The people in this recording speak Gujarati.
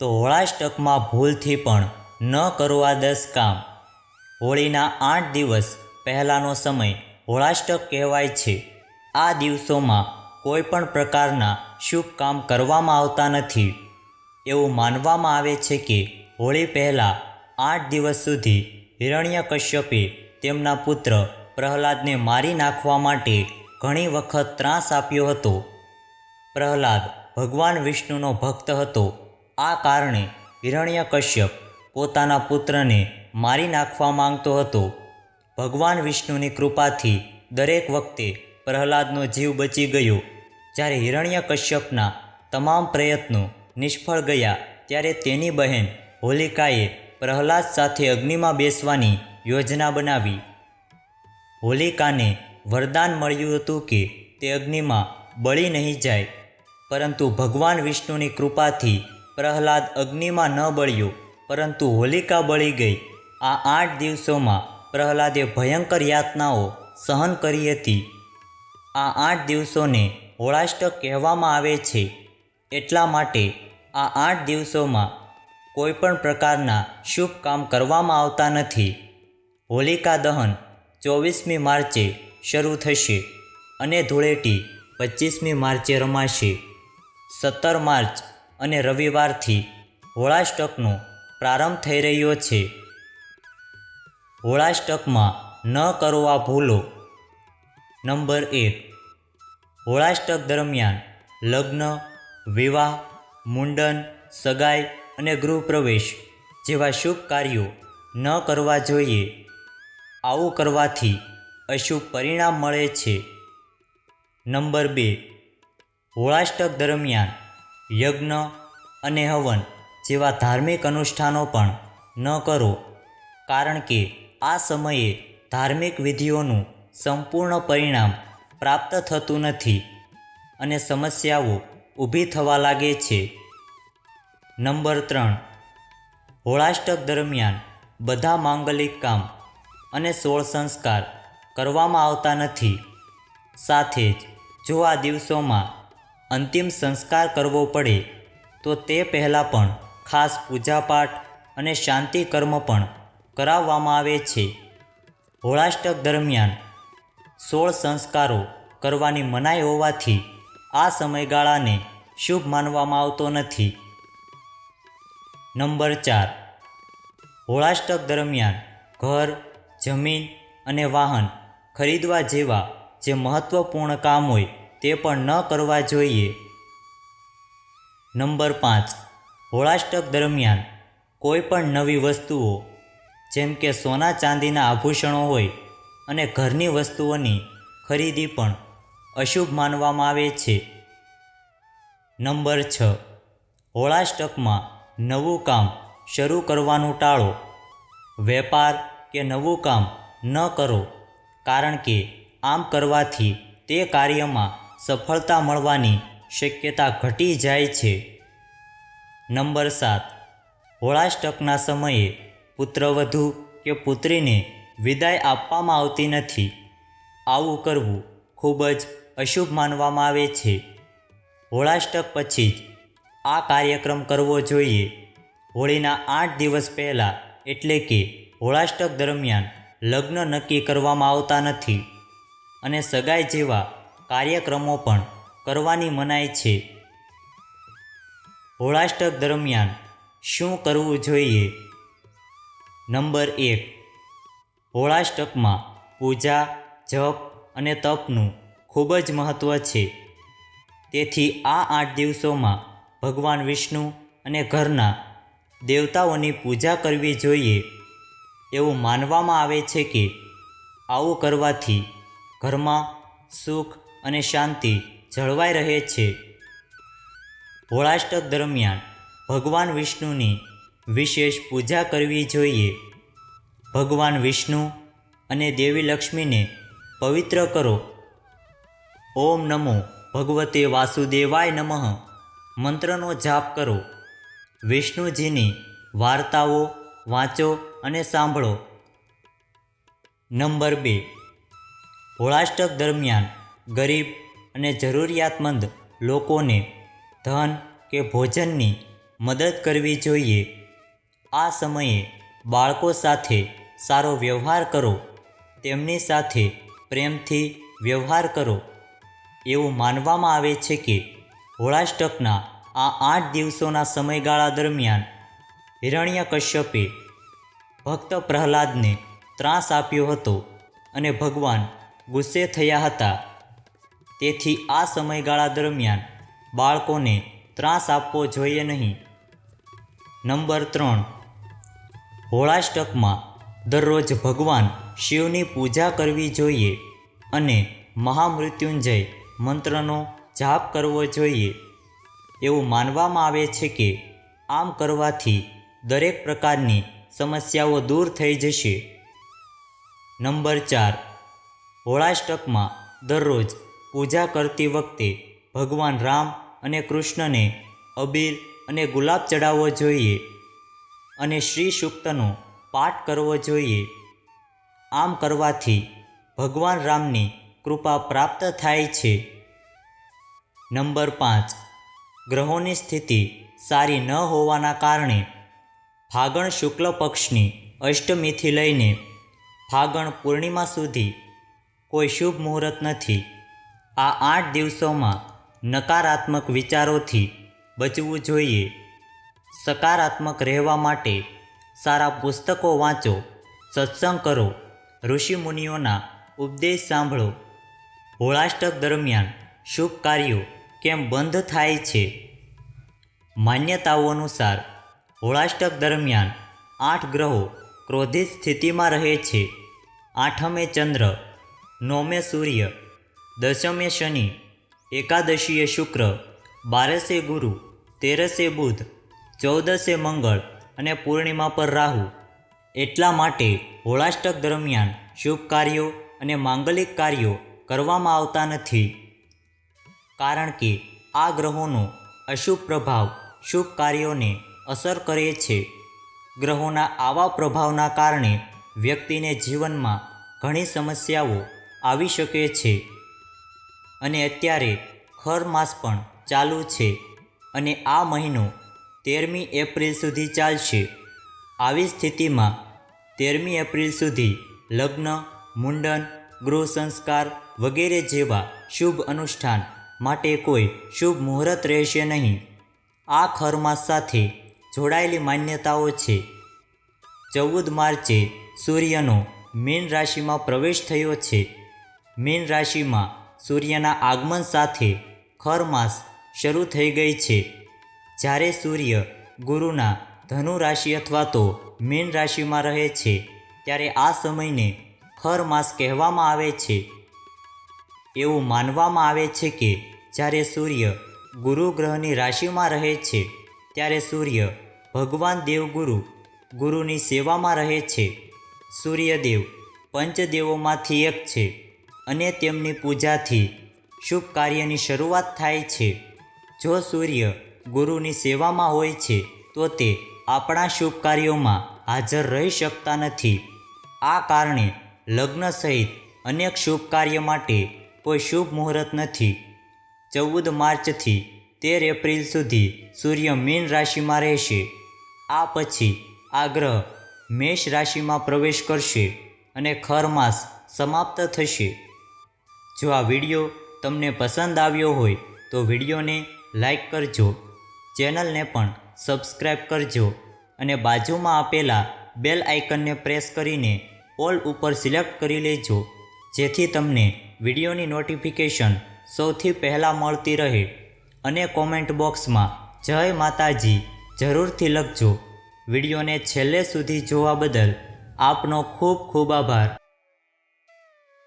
તો હોળાષ્ટકમાં ભૂલથી પણ ન કરવા દસ કામ. હોળીના આઠ દિવસ પહેલાંનો સમય હોળાષ્ટક કહેવાય છે. આ દિવસોમાં કોઈ પણ પ્રકારના શુભ કામ કરવામાં આવતા નથી. એવું માનવામાં આવે છે કે હોળી પહેલાં આઠ દિવસ સુધી હિરણ્ય કશ્યપે તેમના પુત્ર પ્રહલાદને મારી નાખવા માટે ઘણી વખત ત્રાસ આપ્યો હતો. પ્રહલાદ ભગવાન વિષ્ણુનો ભક્ત હતો. આ કારણે હિરણ્યકશ્યપ પોતાના પુત્રને મારી નાખવા માંગતો હતો. ભગવાન વિષ્ણુની કૃપાથી દરેક વખતે પ્રહલાદનો જીવ બચી ગયો. જ્યારે હિરણ્યકશ્યપના તમામ પ્રયત્નો નિષ્ફળ ગયા, ત્યારે તેની બહેન હોલિકાએ પ્રહલાદ સાથે અગ્નિમાં બેસવાની યોજના બનાવી. હોલિકાને વરદાન મળ્યું હતું કે તે અગ્નિમાં બળી નહીં જાય, પરંતુ ભગવાન વિષ્ણુની કૃપાથી પ્રહલાદ અગ્નિમાં ન બળ્યો, પરંતુ હોલિકા બળી ગઈ. આ આઠ દિવસોમાં પ્રહલાદે ભયંકર યાતનાઓ સહન કરી હતી. આ આઠ દિવસોને હોળાષ્ટક કહેવામાં આવે છે. એટલા માટે આ આઠ દિવસોમાં કોઈ પણ પ્રકારના શુભ કામ કરવામાં આવતા નથી. હોલિકા દહન ચોવીસમી માર્ચે શરૂ થશે અને ધૂળેટી પચીસમી માર્ચે રમાશે. સત્તર માર્ચ અને રવિવારથી હોળાષ્ટકનો પ્રારંભ થઈ રહ્યો છે. હોળાષ્ટકમાં ન કરવા ભૂલો. નંબર એક. હોળાષ્ટક દરમિયાન લગ્ન, વિવાહ, મુંડન, સગાઈ અને ગૃહપ્રવેશ જેવા શુભ કાર્યો ન કરવા જોઈએ. આવું કરવાથી અશુભ પરિણામ મળે છે. નંબર બે. હોળાષ્ટક દરમિયાન યજ્ઞ અને હવન જેવા ધાર્મિક અનુષ્ઠાનો પણ ન કરો. કારણ કે આ સમયે ધાર્મિક વિધિઓનું સંપૂર્ણ પરિણામ પ્રાપ્ત થતું નથી અને સમસ્યાઓ ઊભી થવા લાગે છે. નંબર ત્રણ. હોળાષ્ટક દરમિયાન બધા માંગલિક કામ અને સોળ સંસ્કાર કરવામાં આવતા નથી. સાથે જ જો આ દિવસોમાં અંતિમ સંસ્કાર કરવો પડે, તો તે પહેલાં પણ ખાસ પૂજાપાઠ અને શાંતિ કર્મ પણ કરાવવામાં આવે છે. હોળાષ્ટક દરમિયાન સોળ સંસ્કારો કરવાની મનાઈ હોવાથી આ સમયગાળાને શુભ માનવામાં આવતો નથી. નંબર ચાર. હોળાષ્ટક દરમિયાન ઘર, જમીન અને વાહન ખરીદવા જેવા જે મહત્ત્વપૂર્ણ કામ હોય તે પણ ન કરવા જોઈએ. નંબર પાંચ. હોળાષ્ટક દરમિયાન કોઈ પણ નવી વસ્તુઓ, જેમ કે સોના ચાંદીના આભૂષણો હોય અને ઘરની વસ્તુઓની ખરીદી પણ અશુભ માનવામાં આવે છે. નંબર છ. હોળાષ્ટકમાં નવું કામ શરૂ કરવાનું ટાળો. વેપાર કે નવું કામ ન કરો, કારણ કે આમ કરવાથી તે કાર્યમાં સફળતા મળવાની શક્યતા ઘટી જાય છે. નંબર સાત. હોળાષ્ટકના સમયે પુત્રવધુ કે પુત્રીને વિદાય આપવામાં આવતી નથી. આવું કરવું ખૂબ જ અશુભ માનવામાં આવે છે. હોળાષ્ટક પછી જ આ કાર્યક્રમ કરવો જોઈએ. હોળીના આઠ દિવસ પહેલાં એટલે કે હોળાષ્ટક દરમિયાન લગ્ન નક્કી કરવામાં આવતા નથી. અને સગાઈ જેવા કાર્યક્રમો પણ કરવાની મનાઈ છે. હોળાષ્ટક દરમિયાન શું કરવું જોઈએ? નંબર એક. હોળાષ્ટકમાં પૂજા, જપ અને તપનું ખૂબ જ મહત્ત્વ છે. તેથી આ આઠ દિવસોમાં ભગવાન વિષ્ણુ અને ઘરના દેવતાઓની પૂજા કરવી જોઈએ. એવું માનવામાં આવે છે કે આવું કરવાથી ઘરમાં સુખ અને શાંતિ જળવાઈ રહે છે. હોળાષ્ટક દરમિયાન ભગવાન વિષ્ણુની વિશેષ પૂજા કરવી જોઈએ. ભગવાન વિષ્ણુ અને દેવી લક્ષ્મીને પવિત્ર કરો. ઓમ નમો ભગવતે વાસુદેવાય નમઃ. મંત્રનો જાપ કરો. વિષ્ણુજીની વાર્તાઓ વાંચો અને સાંભળો. નંબર બે. હોળાષ્ટક દરમિયાન ગરીબ અને જરૂરિયાતમંદ લોકોને ધન કે ભોજનની મદદ કરવી જોઈએ. આ સમયે બાળકો સાથે સારો વ્યવહાર કરો. તેમની સાથે પ્રેમથી વ્યવહાર કરો. એવું માનવામાં આવે છે કે હોળાષ્ટકના આ આઠ દિવસોના સમયગાળા દરમિયાન હિરણ્ય કશ્યપે ભક્ત પ્રહલાદને ત્રાસ આપ્યો હતો અને ભગવાન ગુસ્સે થયા હતા. તેથી આ સમયગાળા દરમિયાન બાળકોને ત્રાસ આપવો જોઈએ નહીં. નંબર ત્રણ. હોળાષ્ટકમાં દરરોજ ભગવાન શિવની પૂજા કરવી જોઈએ અને મહામૃત્યુંજય મંત્રનો જાપ કરવો જોઈએ. એવું માનવામાં આવે છે કે આમ કરવાથી દરેક પ્રકારની સમસ્યાઓ દૂર થઈ જશે. નંબર ચાર. હોળાષ્ટકમાં દરરોજ પૂજા કરતી વખતે ભગવાન રામ અને કૃષ્ણને અબીર અને ગુલાબ ચડાવવો જોઈએ અને શ્રી સૂક્તનો પાઠ કરવો જોઈએ. આમ કરવાથી ભગવાન રામની કૃપા પ્રાપ્ત થાય છે. નંબર પાંચ. ગ્રહોની સ્થિતિ સારી ન હોવાના કારણે ફાગણ શુક્લ પક્ષની અષ્ટમીથી લઈને ફાગણ પૂર્ણિમા સુધી કોઈ શુભ મુહૂર્ત નથી. આ આઠ દિવસોમાં નકારાત્મક વિચારોથી બચવું જોઈએ. સકારાત્મક રહેવા માટે સારા પુસ્તકો વાંચો, સત્સંગ કરો ઋષિમુનિઓના ઉપદેશ સાંભળો. હોળાષ્ટક દરમિયાન શુભ કાર્યો કેમ બંધ થાય છે? માન્યતાઓ અનુસાર, હોળાષ્ટક દરમિયાન આઠ ગ્રહો ક્રોધિત સ્થિતિમાં રહે છે. આઠમે ચંદ્ર નોમે સૂર્ય દશમે શનિ, એકાદશીએ શુક્ર, બારસે ગુરુ, તેરસે બુધ, ચૌદસે મંગળ અને પૂર્ણિમા પર રાહુ. એટલા માટે હોળાષ્ટક દરમિયાન શુભ કાર્યો અને માંગલિક કાર્યો કરવામાં આવતા નથી. કારણ કે આ ગ્રહોનો અશુભ પ્રભાવ શુભ કાર્યોને અસર કરે છે. ગ્રહોના આવા પ્રભાવના કારણે વ્યક્તિને જીવનમાં ઘણી સમસ્યાઓ આવી શકે છે. અને અત્યારે ખર માસ પણ ચાલુ છે અને આ મહિનો તેરમી એપ્રિલ સુધી ચાલશે. આવી સ્થિતિમાં તેરમી એપ્રિલ સુધી લગ્ન, મુંડન, ગૃહ સંસ્કાર વગેરે જેવા શુભ અનુષ્ઠાન માટે કોઈ શુભ મુહૂર્ત રહેશે નહીં. આ ખરમાસ સાથે જોડાયેલી માન્યતાઓ છે. ચૌદ માર્ચે સૂર્યનો મીન રાશિમાં પ્રવેશ થયો છે. મીન રાશિમાં સૂર્યના આગમન સાથે ખરમાસ શરૂ થઈ ગઈ છે. જ્યારે સૂર્ય ગુરુના ધનુ રાશિ અથવા તો મીન રાશિમાં રહે છે, ત્યારે આ સમયને ખર માસ કહેવામાં આવે છે. એવું માનવામાં આવે છે કે જ્યારે સૂર્ય ગુરુ ગ્રહની રાશિમાં રહે છે, ત્યારે સૂર્ય ભગવાન દેવગુરુ ગુરુની સેવામાં રહે છે. સૂર્યદેવ પંચદેવોમાંથી એક છે. અને તેમની પૂજાથી શુભ કાર્યની શરૂઆત થાય છે. જો સૂર્ય ગુરુની સેવામાં હોય છે, તો તે આપણા શુભ કાર્યોમાં હાજર રહી શકતા નથી. આ કારણે લગ્ન સહિત અનેક શુભ કાર્ય માટે કોઈ શુભ મુહૂર્ત નથી. ચૌદ માર્ચથી તેર એપ્રિલ સુધી સૂર્ય મીન રાશિમાં રહેશે. આ પછી આ ગ્રહ મેષ રાશિમાં પ્રવેશ કરશે અને ખર માસ સમાપ્ત થશે. જો આ વીડિયો તમને પસંદ આવ્યો હોય તો વિડીયોને લાઈક કરજો, ચેનલને પણ સબસ્ક્રાઈબ કરજો અને બાજુમાં આપેલા બેલ આઇકનને પ્રેસ કરીને ઓલ ઉપર સિલેક્ટ કરી લેજો, જેથી તમને વિડીયોની નોટિફિકેશન સૌથી પહેલાં મળતી રહે અને કોમેન્ટ બોક્સમાં જય માતાજી જરૂરથી લખજો. વિડીયોને છેલ્લે સુધી જોવા બદલ આપનો ખૂબ ખૂબ આભાર.